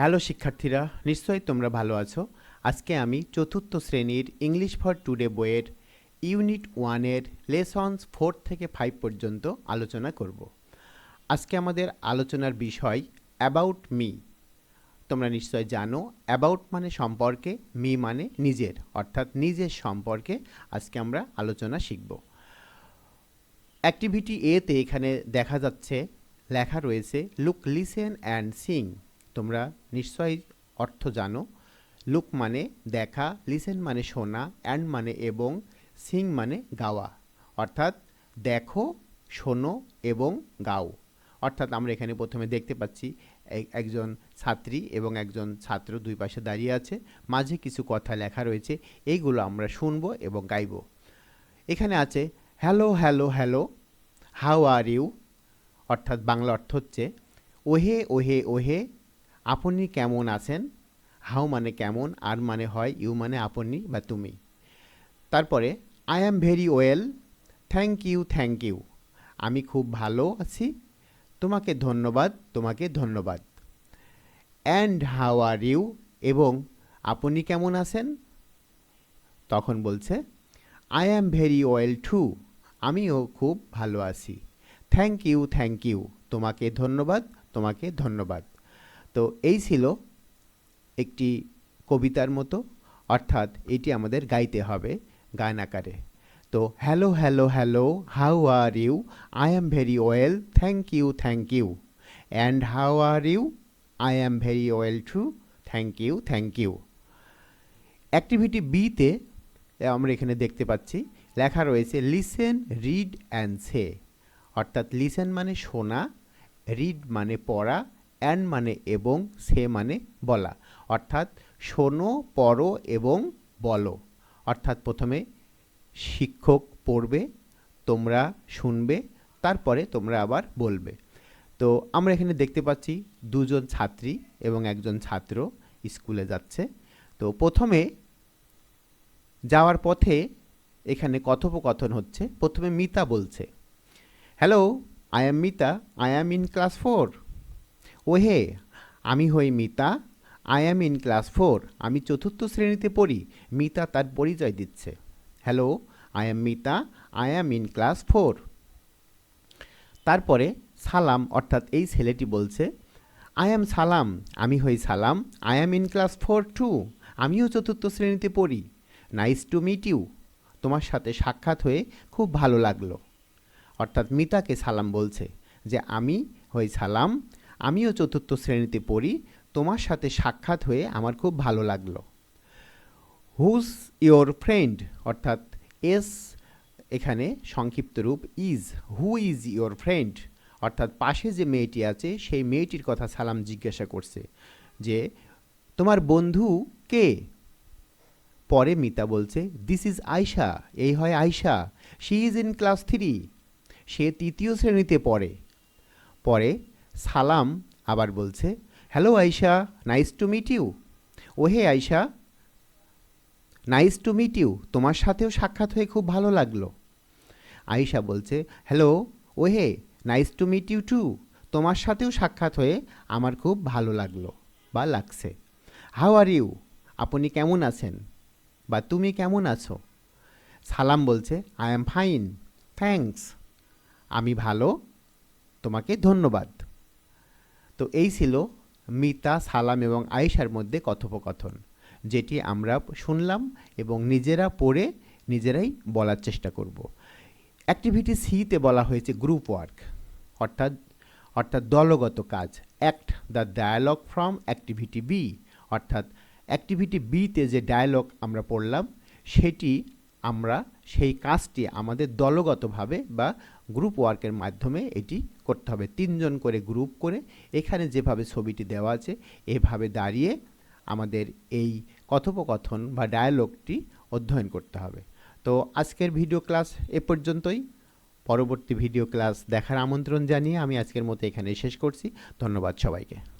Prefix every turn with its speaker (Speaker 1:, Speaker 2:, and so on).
Speaker 1: Hello শিক্ষার্থীরা, নিশ্চয়ই তোমরা ভালো আছো। আজকে আমি চতুর্থ শ্রেণির ইংলিশ ফর টুডে বইয়ের ইউনিট ওয়ানের লেসনস ফোর থেকে ফাইভ পর্যন্ত আলোচনা করব। আজকে আমাদের আলোচনার বিষয় অ্যাবাউট মি তোমরা নিশ্চয় জানো অ্যাবাউট মানে সম্পর্কে মি মানে নিজের, অর্থাৎ নিজের সম্পর্কে আজকে আমরা আলোচনা শিখব। অ্যাক্টিভিটি এতে এখানে দেখা যাচ্ছে, লেখা রয়েছে লুক লিসেন অ্যান্ড সিং তোমরা নিশ্চয়ই অর্থ জানো। লুক মানে দেখা, লিসেন মানে শোনা, অ্যান্ড মানে এবং সিং মানে গাওয়া। অর্থাৎ দেখো, শোনো এবং গাও। অর্থাৎ আমরা এখানে প্রথমে দেখতে পাচ্ছি একজন ছাত্রী এবং একজন ছাত্র দুই পাশে দাঁড়িয়ে আছে। মাঝে কিছু কথা লেখা রয়েছে। এইগুলো আমরা শুনব এবং গাইবো। এখানে আছে, hello hello hello, how are you? অর্থাৎ বাংলা অর্থ হচ্ছে, ওহে ওহে ওহে আপনি কেমন আছেন? হাউ মানে কেমন? আর মানে হয় ইউ মানে আপনি বা তুমি। তারপরে, I am very well. Thank you thank you. আমি খুব ভালো আছি। তোমাকে ধন্যবাদ তোমাকে ধন্যবাদ। And how are you? এবং আপনি কেমন আছেন? তখন বলছে, I am very well too. আমিও খুব ভালো আছি। Thank you thank you. তোমাকে ধন্যবাদ তোমাকে ধন্যবাদ। তো এই ছিল একটি কবিতার মতো, অর্থাৎ এটি আমাদের গাইতে হবে গান আকারে। তো hello hello hello how are you I am very well thank you thank you and how are you I am very well too thank you thank you activity বিতে আমরা এখানে দেখতে পাচ্ছি, লেখা রয়েছে লিসেন রিড অ্যান্ড সে অর্থাৎ listen মানে শোনা রিড মানে পড়া অ্যান্ড মানে এবং সে মানে বলা। অর্থাৎ শোনো, পড়ো এবং বলো। অর্থাৎ প্রথমে শিক্ষক পড়বে, তোমরা শুনবে, তারপরে তোমরা আবার বলবে। তো আমরা এখানে দেখতে পাচ্ছি দুজন ছাত্রী এবং একজন ছাত্র স্কুলে যাচ্ছে। তো প্রথমে যাওয়ার পথে এখানে কথোপকথন হচ্ছে। প্রথমে মিতা বলছে, hello, I am Mita, I am in class four. ওহে, আমি হই Mita I am in class four আমি চতুর্থ শ্রেণীতে পড়ি, মিতা তার পরিচয় দিচ্ছে। Hello I am Mita I am in class four তারপরে সালাম, অর্থাৎ এই ছেলেটি বলছে আই অ্যাম সালাম, আমি হই Salam I am in class four too আমিও চতুর্থ শ্রেণীতে পড়ি। নাইস টু মিট ইউ তোমার সাথে সাক্ষাৎ হয়ে খুব ভালো লাগল। অর্থাৎ মিতাকে সালাম বলছে যে, আমি হই সালাম আমিও চতুর্থ শ্রেণীতে পড়ি। তোমার সাথে সাক্ষাৎ হয়ে আমার খুব ভালো লাগল। হুজ ইয়োর ফ্রেন্ড অর্থাৎ এস এখানে সংক্ষিপ্ত রূপ is who is your friend অর্থাৎ পাশে যে মেয়েটি আছে, সেই মেয়েটির কথা সালাম জিজ্ঞাসা করছে যে, তোমার বন্ধু কে? পরে মিতা বলছে দিস ইজ আয়শা এই হয় Ayesha she is in class three সে তৃতীয় শ্রেণীতে পড়ে। পরে সালাম আবার বলছে hello Ayesha nice to meet you ওহে Ayesha nice to meet you তোমার সাথেও সাক্ষাৎ হয়ে খুব ভালো লাগল। আয়শা বলছে হ্যালো ওহে nice to meet you too তোমার সাথেও সাক্ষাৎ হয়ে আমার খুব ভালো লাগল বা লাগছে। হাউ আর ইউ আপনি কেমন আছেন? বা তুমি কেমন আছো? সালাম বলছে আই অ্যাম ফাইন থ্যাঙ্কস আমি ভালো? তোমাকে ধন্যবাদ। তো এই ছিল মিতা, সালাম এবং আয়েশার মধ্যে কথোপকথন, যেটি আমরা শুনলাম এবং নিজেরা পড়ে নিজেরাই বলার চেষ্টা করব। অ্যাক্টিভিটি সিতে বলা হয়েছে গ্রুপ ওয়ার্ক অর্থাৎ অর্থাৎ দলগত কাজ। Act the dialogue from activity B অর্থাৎ অ্যাক্টিভিটি বিতে যে ডায়ালগ আমরা পড়লাম, সেটি আমরা সেই কাজটি আমাদের দলগতভাবে বা গ্রুপ ওয়ার্কের মাধ্যমে এটি করতে হবে। তিনজন করে গ্রুপ করে এখানে যেভাবে ছবিটি দেওয়া আছে, এভাবে দাঁড়িয়ে আমাদের এই কথোপকথন বা ডায়ালগটি অধ্যয়ন করতে হবে। তো আজকের ভিডিও ক্লাস এ পর্যন্তই। পরবর্তী ভিডিও ক্লাস দেখার আমন্ত্রণ জানিয়ে আমি আজকের মতো এখানে শেষ করছি। ধন্যবাদ সবাইকে।